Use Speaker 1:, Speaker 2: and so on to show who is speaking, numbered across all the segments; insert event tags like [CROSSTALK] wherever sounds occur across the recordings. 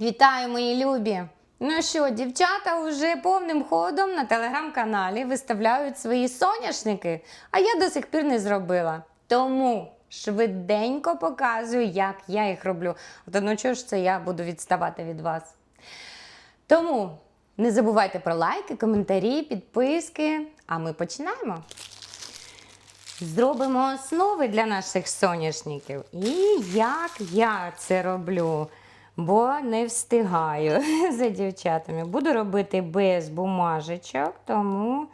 Speaker 1: Вітаю, мої любі! Ну що, дівчата вже повним ходом на телеграм-каналі виставляють свої соняшники, а я до сих пір не зробила. Тому швиденько показую, як я їх роблю. От ну чого ж це я буду відставати від вас? Тому не забувайте про лайки, коментарі, підписки. А ми починаємо. Зробимо основи для наших соняшників. І як я це роблю, бо не встигаю [LAUGHS] за дівчатами. Буду робити без бумажечок, тому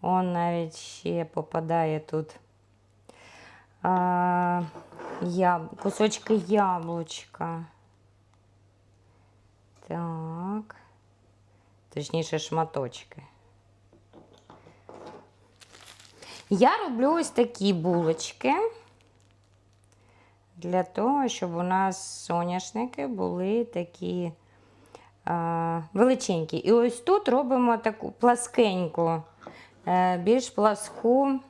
Speaker 1: он навіть ще попадає тут а, яб... кусочки яблучка. Так. Точніше, шматочки. Я роблю ось такі булочки для того, щоб у нас соняшники були такі а, величенькі. І ось тут робимо таку пласкеньку, е, більш пласку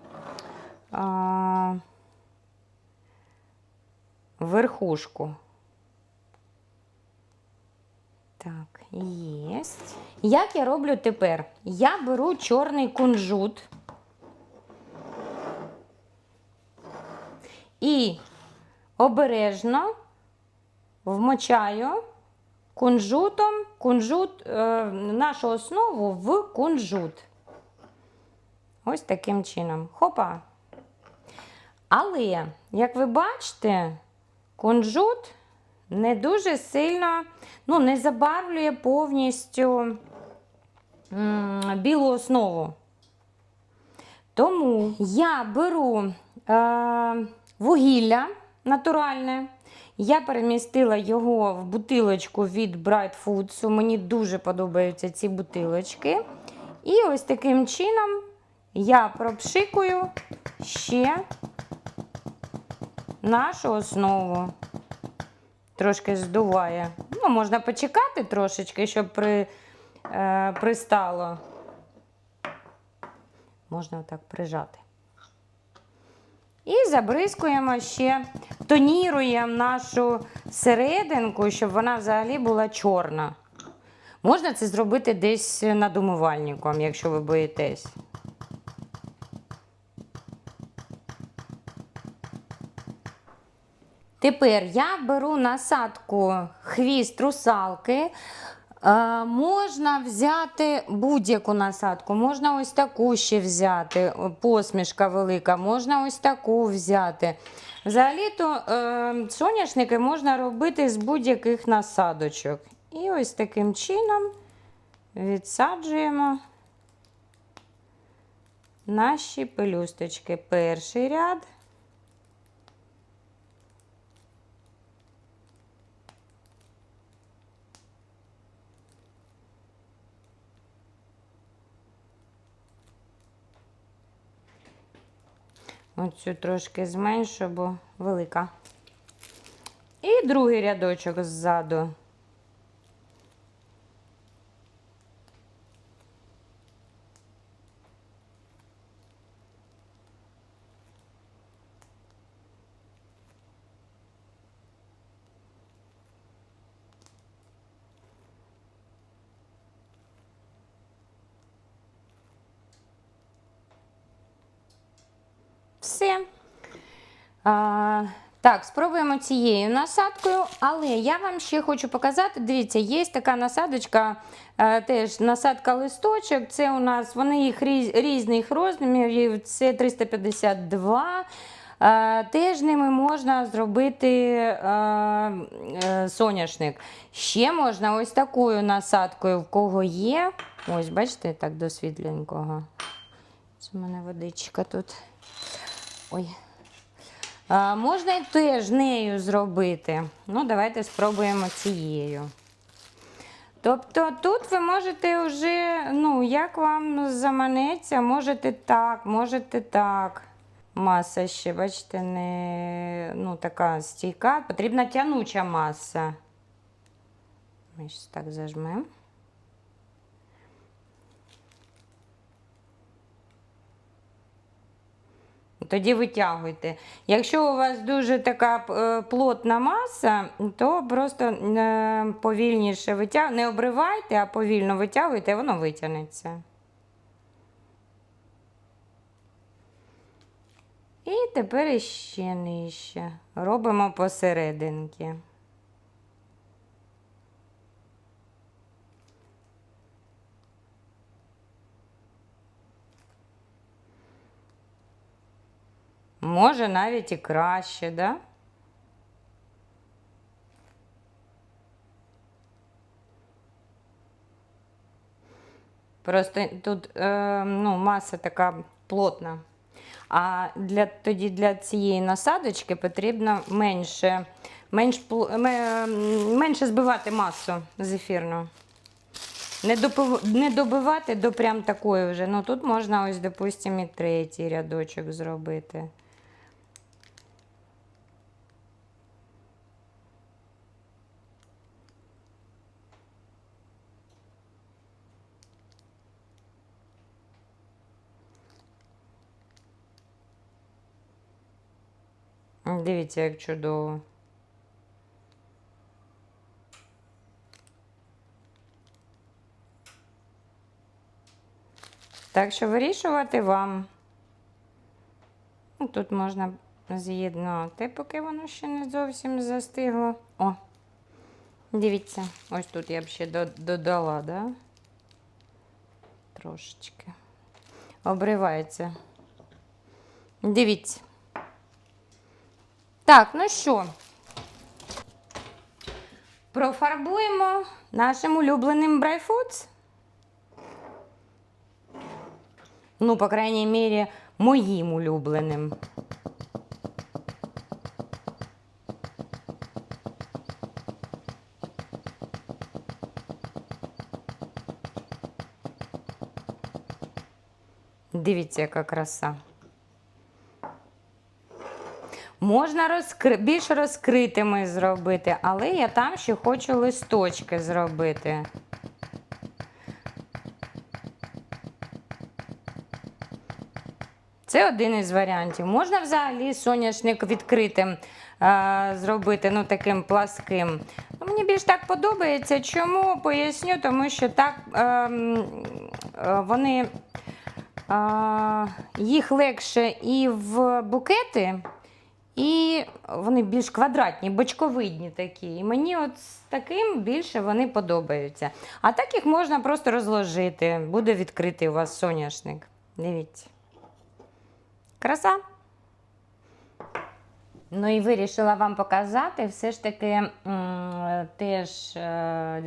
Speaker 1: а, верхушку. Так, єсть. Як я роблю тепер? Я беру чорний кунжут. І обережно вмочаю кунжутом, кунжут, е, нашу основу в кунжут. Ось таким чином. Хопа. Але, як ви бачите, кунжут не дуже сильно, ну, не забарвлює повністю м, білу основу. Тому я беру е, вугілля натуральне. Я перемістила його в бутилочку від Bright Foods. Мені дуже подобаються ці бутилочки. І ось таким чином я пропшикую ще нашу основу. Трошки здуває. Ну, можна почекати трошечки, щоб при, е, пристало. Можна отак прижати. І забризкуємо ще, тоніруємо нашу серединку, щоб вона взагалі була чорна. Можна це зробити десь над умивальником, якщо ви боїтесь. Тепер я беру насадку хвіст русалки. Е, можна взяти будь-яку насадку, можна ось таку ще взяти, посмішка велика, можна ось таку взяти. Взагалі-то е, соняшники можна робити з будь-яких насадочок. І ось таким чином відсаджуємо наші пелюсточки. Перший ряд. Оцю трошки зменшу, бо велика. І другий рядочок ззаду. Все. А, так, спробуємо цією насадкою, але я вам ще хочу показати. Дивіться, є така насадочка, е, теж насадка листочок. Це у нас вони їх різ, різних розмірів, це 352. Е, Теж ними можна зробити е, соняшник. Ще можна ось такою насадкою, в кого є. Ось, бачите, так до світленького. Це в мене водичка тут. Ой. А, можна і теж нею зробити. Ну, давайте спробуємо цією. Тобто тут ви можете вже, ну, як вам заманеться, можете так, можете так. Маса ще, бачите, не ну, така стійка. Потрібна тянуча маса. Ми ще так зажмемо. Тоді витягуйте. Якщо у вас дуже така е, плотна маса, то просто е, повільніше витягуйте. Не обривайте, а повільно витягуйте, воно витягнеться. І тепер іще нижче. Робимо посерединки. Може навіть і краще, да? Просто тут е, ну, маса така плотна. А для, тоді для цієї насадочки потрібно менше, менш, менше збивати масу зефірну. Не, допив, не добивати до прям такої вже. Ну тут можна ось, допустимо, і третій рядочок зробити. Дивіться, як чудово. Так що вирішувати вам. Ну, Тут можна з'єднати, поки воно ще не зовсім застигло. О, дивіться, ось тут я б ще додала, да? Трошечки. Обривається. Дивіться. Так, ну що, профарбуємо нашим улюбленим Брайфудс. Ну, по крайній мірі, моїм улюбленим. Дивіться, яка краса. Можна розкри... більш розкритими зробити, але я там ще хочу листочки зробити. Це один із варіантів. Можна взагалі соняшник відкритим е, зробити, ну таким пласким. Ну, мені більш так подобається. Чому? Поясню, тому що так е, м, е, вони е, їх легше і в букети, і вони більш квадратні, бочковидні такі. І мені от з таким більше вони подобаються. А так їх можна просто розложити. Буде відкритий у вас соняшник. Дивіться. Краса. Ну і вирішила вам показати все ж таки теж е,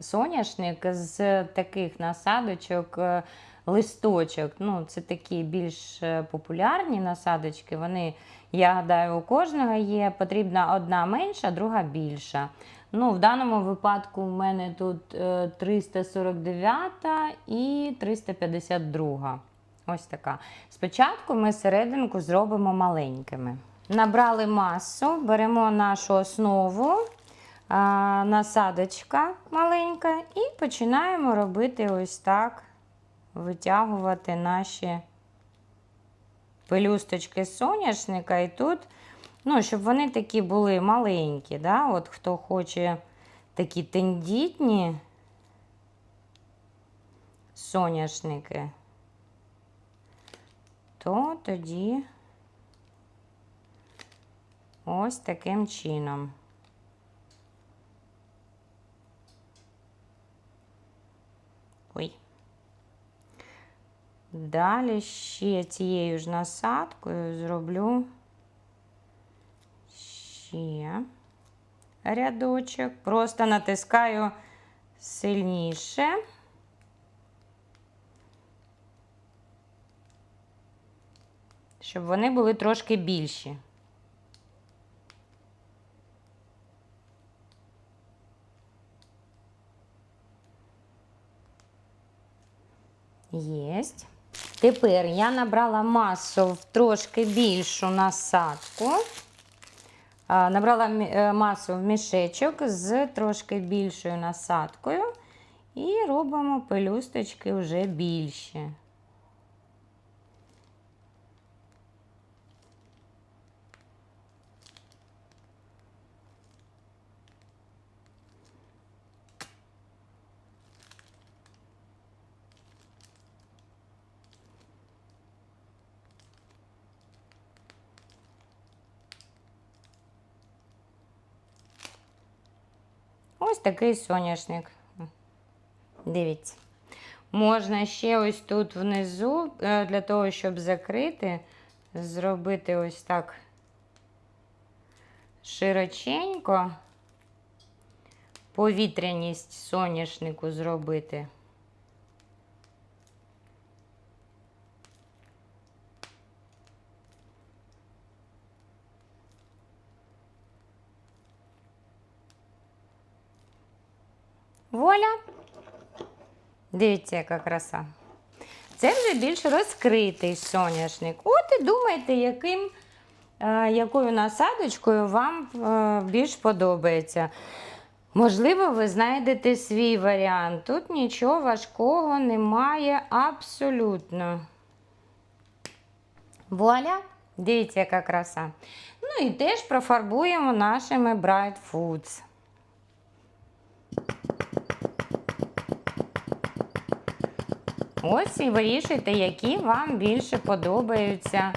Speaker 1: соняшник з таких насадочок, е, листочок. Ну, це такі більш е, популярні насадочки. Вони, я гадаю, у кожного є. Потрібна одна менша, друга більша. Ну, в даному випадку в мене тут е, 349 і 352. Ось така. Спочатку ми серединку зробимо маленькими. Набрали масу, беремо нашу основу, насадочка маленька, і починаємо робити ось так, витягувати наші пелюсточки соняшника. І тут, ну, щоб вони такі були маленькі. Да? От Хто хоче такі тендітні соняшники то тоді ось таким чином. Ой. Далі ще цією ж насадкою зроблю ще рядочок. Просто натискаю сильніше. щоб вони були трошки більші. Єсть. Тепер я набрала масу в трошки більшу насадку. Набрала е, масу в мішечок з трошки більшою насадкою. І робимо пелюсточки вже більші. Ось такий соняшник. Дивіться. Можна ще ось тут внизу, е, для того, щоб закрити, зробити ось так широченько, повітряність соняшнику зробити. Воля. Дивіться, яка краса. Це вже більш розкритий соняшник. От і думайте, яким, е, якою насадочкою вам е, більш подобається. Можливо, ви знайдете свій варіант. Тут нічого важкого немає абсолютно. Вуаля! Дивіться, яка краса. Ну і теж профарбуємо нашими Bright Foods. Ось і вирішуйте, які вам більше подобаються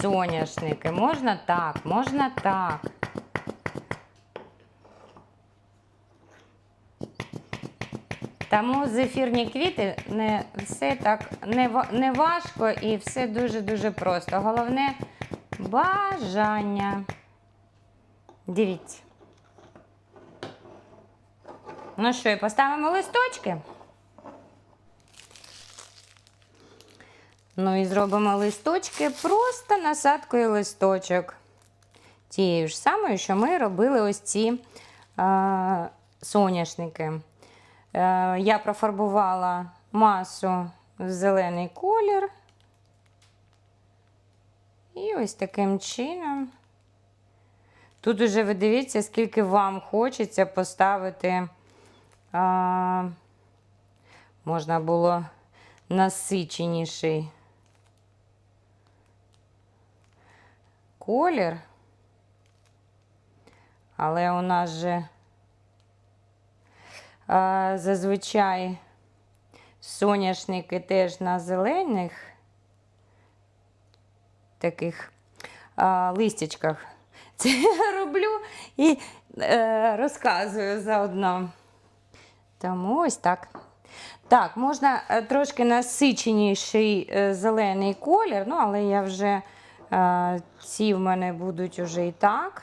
Speaker 1: соняшники. Можна так, можна так. Тому зефірні квіти не все так не, не важко і все дуже-дуже просто. Головне бажання. Дивіться. Ну що, і поставимо листочки. Ну і зробимо листочки просто насадкою листочок. Тією ж самою, що ми робили ось ці е, соняшники. Е, я профарбувала масу в зелений колір. І ось таким чином. Тут уже ви дивіться, скільки вам хочеться поставити. Е, можна було насиченіший колір. Але у нас же а, зазвичай соняшники теж на зелених таких а, листячках. [LAUGHS] Це я роблю і е, розказую заодно. Тому ось так. Так, можна е, трошки насиченіший е, зелений колір, ну, але я вже ці в мене будуть уже і так.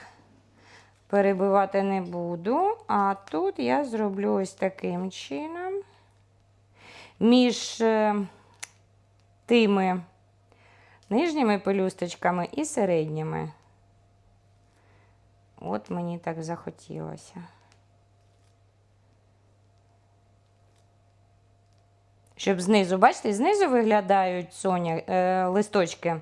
Speaker 1: Перебивати не буду. А тут я зроблю ось таким чином. Між е, тими нижніми пелюсточками і середніми. От мені так захотілося. Щоб знизу, бачите, знизу виглядають соня, е, листочки е,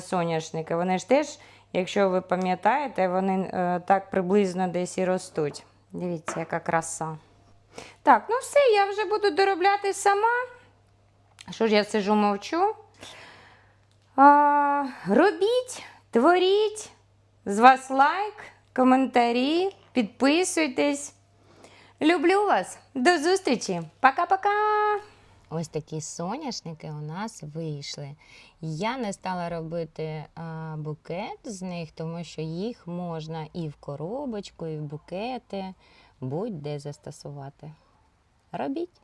Speaker 1: соняшники. Вони ж теж, якщо ви пам'ятаєте, вони е, так приблизно десь і ростуть. Дивіться, яка краса. Так, ну все, я вже буду доробляти сама. Що ж я сижу мовчу? А, робіть, творіть. З вас лайк, коментарі, підписуйтесь. Люблю вас. До зустрічі. Пока-пока. Ось такі соняшники у нас вийшли. Я не стала робити а, букет з них, тому що їх можна і в коробочку, і в букети, будь-де застосувати. Робіть.